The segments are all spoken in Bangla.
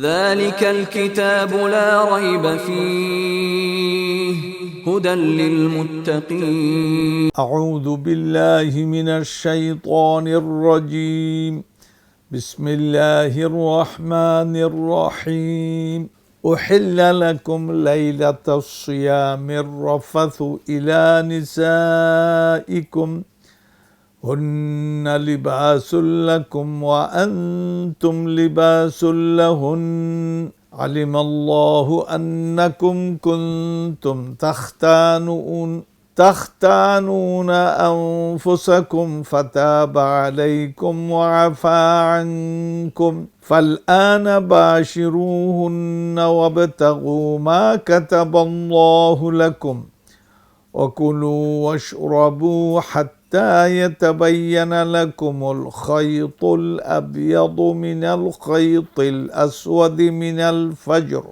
ذلك الكتاب لا ريب فيه هدى للمتقين. أعوذ بالله من الشيطان الرجيم. بسم الله الرحمن الرحيم. أحل لكم ليلة الصيام الرفث إلى نسائكم. هن لباس لكم وأنتم لباس لهن. علم الله أنكم كنتم تختانون تختانون أنفسكم فتاب عليكم وعفى عنكم. فالآن باشروهن وابتغوا ما كتب الله لكم. وكلوا واشربوا حتى يتبين لكم الخيط الأبيض من الخيط الأسود من الفجر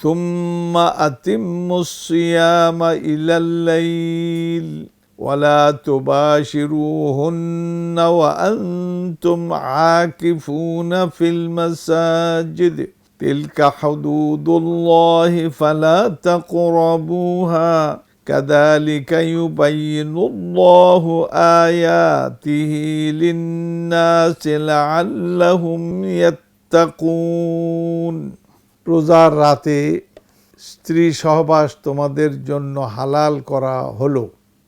ثم أتموا الصيام إلى الليل. ولا تباشروهن وأنتم عاكفون في المساجد. تلك حدود الله فلا تقربوها. كذلك يبين الله آياته للناس لعلهم يتقون রোজার রাতে স্ত্রী সহবাস তোমাদের জন্য হালাল করা হলো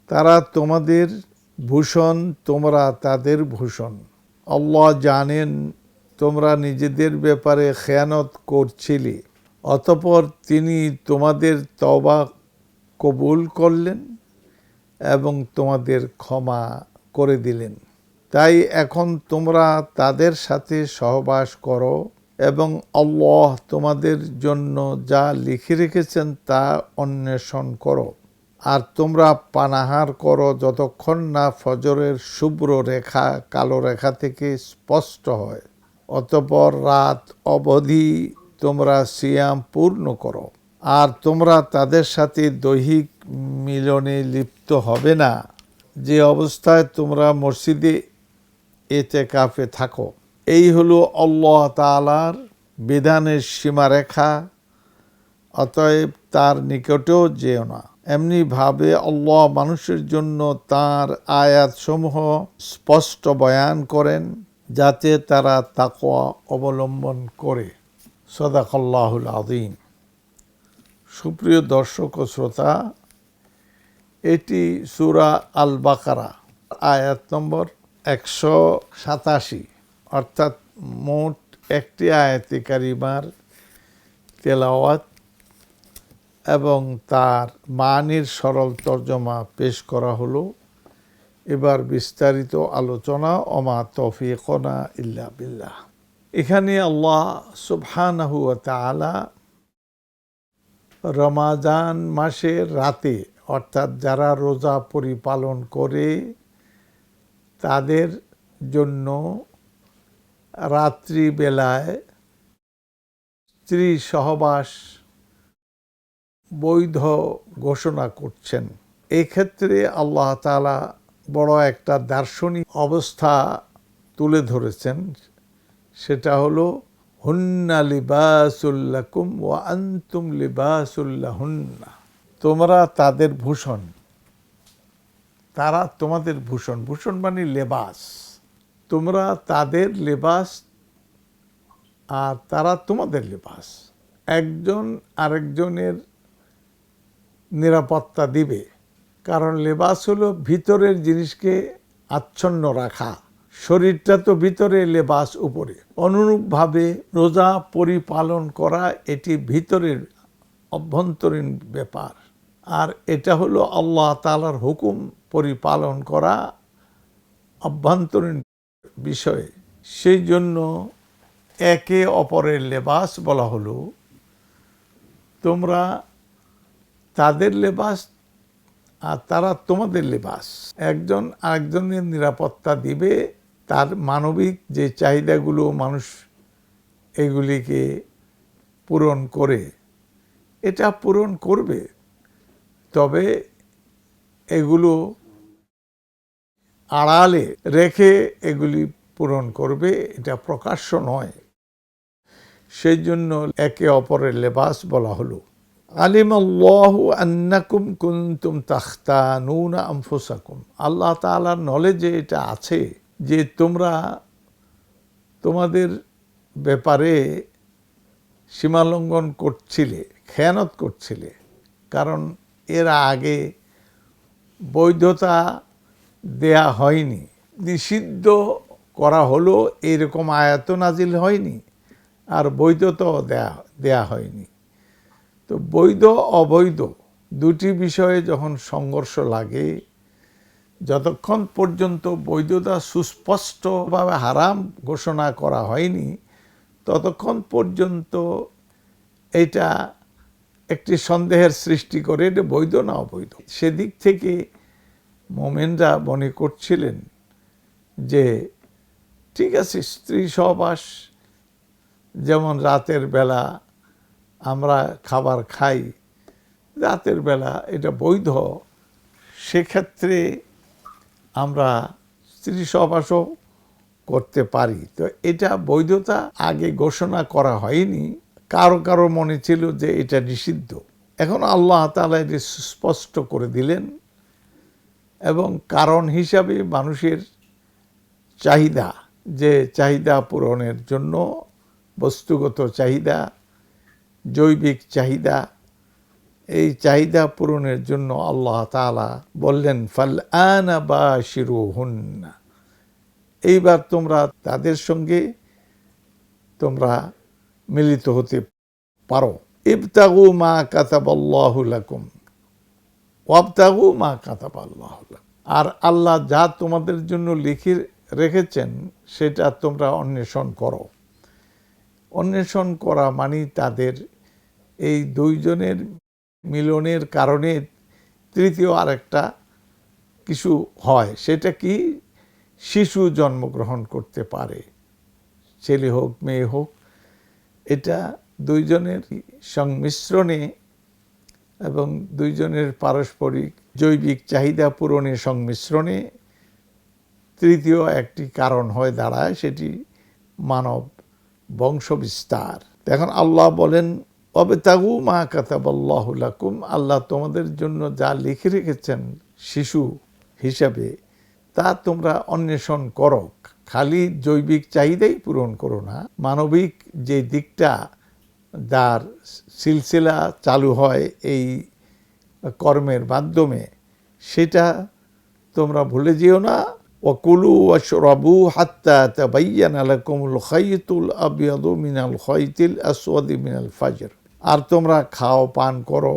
তারা তোমাদের ভূষণ তোমরা তাদের ভূষণ আল্লাহ জানেন তোমরা নিজেদের ব্যাপারে খেয়ানত করছিলে অতপর তিনি তোমাদের তবা কবুল করলেন এবং তোমাদের ক্ষমা করে দিলেন। তাই এখন তোমরা তাদের সাথে সহবাস করো এবং আল্লাহ তোমাদের জন্য যা লিখে রেখেছেন তা অন্বেষণ করো। আর তোমরা পানাহার করো যতক্ষণ না ফজরের শুভ্র রেখা কালো রেখা থেকে স্পষ্ট হয়। অতপর রাত অবধি তোমরা সিয়াম পূর্ণ করো। আর তোমরা তাদের সাথে দৈহিক মিলনে লিপ্ত হবে না। যে অবস্থায় তোমরা মসজিদে এতে কাফে থাকো। এই হলো আল্লাহ তালার বিধানের সীমারেখা, অতএব তার নিকটেও যেও না। এমনিভাবে আল্লাহ মানুষের জন্য তার আয়াতসমূহ স্পষ্ট বয়ান করেন, যাতে তারা তাকোয়া অবলম্বন করে। সদাকল্লাহুল আদিম সুপ্রিয় দর্শক ও শ্রোতা, এটি সুরা আল বাকারা আয়াত নম্বর একশো সাতাশি, অর্থাৎ মোট একটি আয়াতি কারিমার তেলাওয়াত এবং তার মানির সরল তর্জমা পেশ করা হলো। এবার বিস্তারিত আলোচনা অমা তফিকনা ইল্লা বিল্লাহ। এখানে আল্লাহ সুবহানাহু তাআলা রমাজান মাসের রাতে, অর্থাৎ যারা রোজা পরিপালন করে, তাদের জন্য রাত্রিবেলায় স্ত্রী সহবাস বৈধ ঘোষণা করছেন। এক্ষেত্রে আল্লাহ তালা বড় একটা দার্শনিক অবস্থা তুলে ধরেছেন। সেটা হলো হুন্না লিবাসুল্লাকুম ও আন্তুম লিবাসুল্লাহুন্না তোমরা তাদের ভূষণ। তারা তোমাদের ভূষণ। ভূষণ মানে লেবাস। তোমরা তাদের লেবাস আর তারা তোমাদের লেবাস। একজন আরেকজনের নিরাপত্তা দিবে। কারণ লেবাস হলো ভিতরের জিনিসকে আচ্ছন্ন রাখা। শরীরটা তো ভিতরে লেবাস উপরে। অনুরূপভাবে রোজা পরিপালন করা এটি ভিতরের অভ্যন্তরীণ ব্যাপার। আর এটা হলো আল্লাহ তালার হুকুম পরিপালন করা অভ্যন্তরীণ বিষয়ে। সেই জন্য একে অপরের লেবাস বলা হলো। তোমরা তাদের লেবাস আর তারা তোমাদের লেবাস। একজন আরেকজনের নিরাপত্তা দিবে তার মানবিক যে চাহিদাগুলো মানুষ এগুলিকে পূরণ করে, এটা পূরণ করবে। তবে এগুলো আড়ালে রেখে এগুলি পূরণ করবে, এটা প্রকাশ্য নয়। সেই জন্য একে অপরের লেবাস বলা হলো। আলিম আন্নাকুম কুন্তুম তাখতা তাখতানুন আমফুসাকুম আল্লাহ তাআলার নলেজে এটা আছে। যে তোমরা তোমাদের ব্যাপারে সীমালঙ্ঘন করছিলে, খেয়ানত করছিলে, কারণ এর আগে বৈধতা দেয়া হয়নি, নিষিদ্ধ করা হলো, এরকম আয়াত নাজিল হয়নি, আর বৈধতাও দেয়া দেয়া হয়নি। তো বৈধ, অবৈধ, দুটি বিষয়ে যখন সংঘর্ষ লাগে যতক্ষণ পর্যন্ত বৈধতা সুস্পষ্টভাবে হারাম ঘোষণা করা হয়নি, ততক্ষণ পর্যন্ত এটা একটি সন্দেহের সৃষ্টি করে এটা বৈধ না অবৈধ। সেদিক থেকে মোমেনরা মনে করছিলেন যে, ঠিক আছে, স্ত্রী সহবাস, যেমন রাতের বেলা আমরা খাবার খাই, রাতের বেলা এটা বৈধ, সেক্ষেত্রে আমরা স্ত্রী সহবাসও করতে পারি। তো এটা বৈধতা আগে ঘোষণা করা হয়নি। কারও কারও মনে ছিল যে এটা নিষিদ্ধ। এখন আল্লাহ তালা এটি স্পষ্ট করে দিলেন এবং কারণ হিসাবে মানুষের চাহিদা, যে চাহিদা পূরণের জন্য বস্তুগত চাহিদা, জৈবিক চাহিদা এই চাহিদা পূরণের জন্য আল্লাহ তাআলা বললেন ফাল আনা বা শিরু হুন্না এইবার তোমরা তাদের সঙ্গে তোমরা মিলিত হতে পারো। ইবতাগু মা কাতাবাল্লাহু লাকুম, ওয়াবতাগু মা কাতাবাল্লাহু লাকুম। আর আল্লাহ যা তোমাদের জন্য লিখে রেখেছেন, সেটা তোমরা অন্বেষণ করো। অন্বেষণ করা মানে তাদের এই দুইজনের মিলনের কারণে তৃতীয় আরেকটা কিছু হয়। সেটা কি? শিশু জন্মগ্রহণ করতে পারে। ছেলে হোক, মেয়ে হোক, এটা দুইজনের সংমিশ্রণে এবং দুইজনের পারস্পরিক জৈবিক চাহিদা পূরণের সংমিশ্রণে তৃতীয় একটি কারণ হয়ে দাঁড়ায়, সেটি মানব বংশবিস্তার। এখন আল্লাহ বলেন অবে তাগু মা কাতাবাল্লাহুলাকুম আল্লাহ তোমাদের জন্য যা লিখে রেখেছেন শিশু হিসাবে, তা তোমরা অন্বেষণ করো। খালি জৈবিক চাহিদাই পূরণ করো না। মানবিক যে দিকটা যার সিলসিলা চালু হয় এই কর্মের মাধ্যমে, সেটা তোমরা ভুলে যেও না। ওকুলু ওয়াশরাবু হাত্তা তাবাইয়ানা লাকুমুল খাইতুল আবিয়াদু মিনাল খাইতিল আসওয়াদি মিনাল ফাজর। আর তোমরা খাও, পান করো।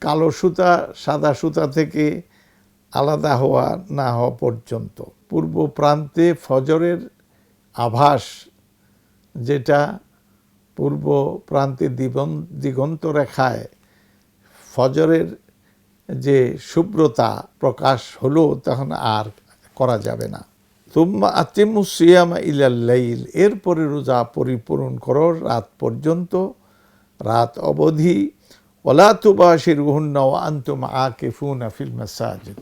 কালো সুতা, সাদা সুতা থেকে আলাদা হওয়া না হওয়া পর্যন্ত। পূর্ব প্রান্তে ফজরের আভাস, যেটা পূর্ব প্রান্তে দিগন দিগন্ত রেখায় ফজরের যে শুভ্রতা প্রকাশ হলো, তখন আর করা যাবে না। তুম্মা আতিমু সিয়ামা ইলাল্লাইল এরপরে রোজা পরিপূরণ করো রাত পর্যন্ত। রাত অবধি ওলা তুবাসির আন্তুম আকিফুনা ফিল মাসাজিদ।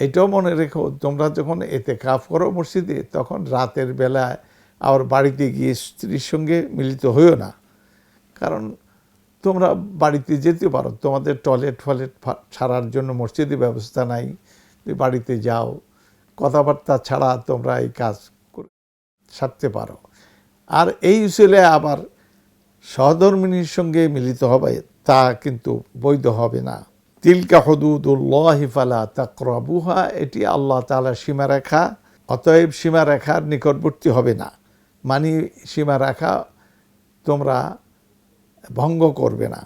এটাও মনে রেখো, তোমরা যখন এতে কাফ করো মসজিদে, তখন রাতের বেলায় আবার বাড়িতে গিয়ে স্ত্রীর সঙ্গে মিলিত হইও না। কারণ তোমরা বাড়িতে যেতে পারো, তোমাদের টয়লেট ফয়লেট ছাড়ার জন্য মসজিদে ব্যবস্থা নাই তুমি বাড়িতে যাও। কথাবার্তা ছাড়া তোমরা এই কাজ সারতে পারো। আর এই উসিলে আবার সহধর্মিনীর সঙ্গে মিলিত হবে, তা কিন্তু বৈধ হবে না। তিলকা হদুদুল্লাহ ফালা তাকরাবুহা, এটি আল্লাহ তালা সীমারেখা, অতএব সীমারেখার নিকটবর্তী হবে না। মানি সীমারেখা তোমরা ভঙ্গ করবে না।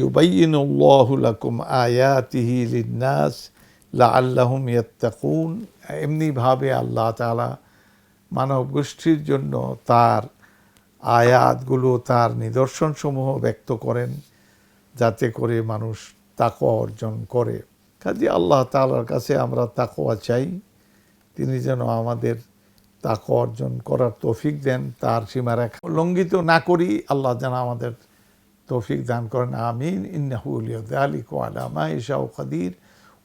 ইউবাইয়িনুল্লাহু লাকুম আয়াতিহি লিন্নাস লাআল্লাহুম ইয়াত্তাকুন। এমনিভাবে আল্লাহ তালা মানব গোষ্ঠীর জন্য তার আয়াতগুলো তার নিদর্শনসমূহ ব্যক্ত করেন যাতে করে মানুষ তাকোয়া অর্জন করে কাজে আল্লাহ তাআলার কাছে আমরা তাকোয়া চাই তিনি যেন আমাদের তাকোয়া অর্জন করার তৌফিক দেন তার সীমারেখা লঙ্ঘিত না করি আল্লাহ যেন আমাদের তৌফিক দান করেন আমিন ইন্নাহু আলী কোয়ালামা ইশাউ কাদির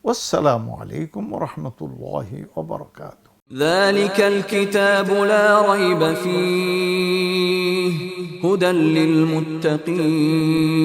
ওয়াসসালামু আলাইকুম রহমতুল্লাহি ওবরকাত ذلك الكتاب لا ريب فيه هدى للمتقين.